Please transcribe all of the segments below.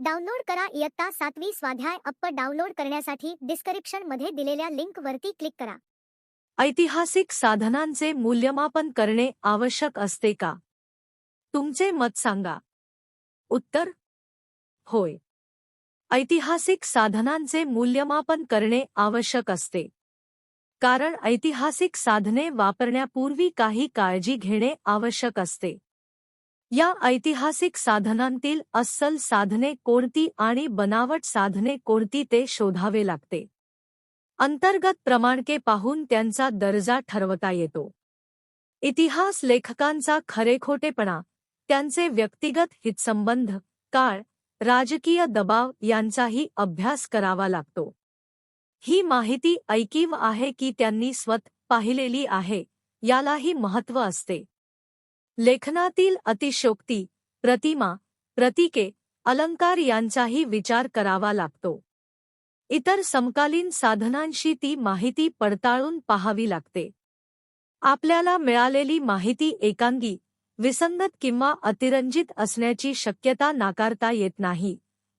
Download करा इयत्ता सातवी स्वाध्याय अप्प डाउनलोड करण्यासाठी डिस्क्रिप्शनमध्ये दिलेल्या लिंक वरती क्लिक करा. ऐतिहासिक साधनांचे मूल्यमापन करणे आवश्यक असते का? तुमचे मत सांगा. उत्तर? होय. ऐतिहासिक साधनांचे मूल्यमापन करणे आवश्यक असते. कारण ऐतिहासिक साधने वापरण्यापूर्वी काही काळजी घेणे आवश्यक असते. या ऐतिहासिक साधनांतील अस्सल साधने कोणती आणि बनावट साधने कोणती ते शोधावे लागते. अंतर्गत प्रमाणके पाहून त्यांचा दर्जा ठरवता येतो. इतिहास लेखकांचा खरेखोटेपणा त्यांचे व्यक्तिगत हितसंबंध काळ राजकीय दबाव यांचाही अभ्यास करावा लागतो. ही माहिती ऐकीव आहे की त्यांनी स्वत पाहिलेली आहे यालाही महत्त्व असते. लेखनातील अतिशोक्ती प्रतिमा प्रतीके अलंकार यांचाही विचार करावा लागतो. इतर समकालीन साधनांशी ती माहिती पडताळून पाहावी लागते. आपल्याला मिळालेली माहिती एकांगी विसंगत किंवा अतिरंजित असण्याची शक्यता नाकारता येत नाही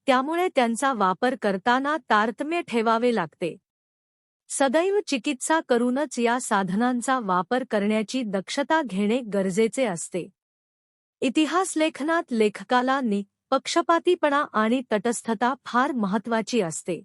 त्यामुळे त्यांचा वापर करताना तारतम्य ठेवावे लागते. सदैव चिकित्सा करूनच या साधनांचा वापर करण्याची दक्षता घेणे गरजेचे असते. इतिहास लेखनात लेखकाला निपक्षपातीपणा आणि तटस्थता फार महत्वाची असते.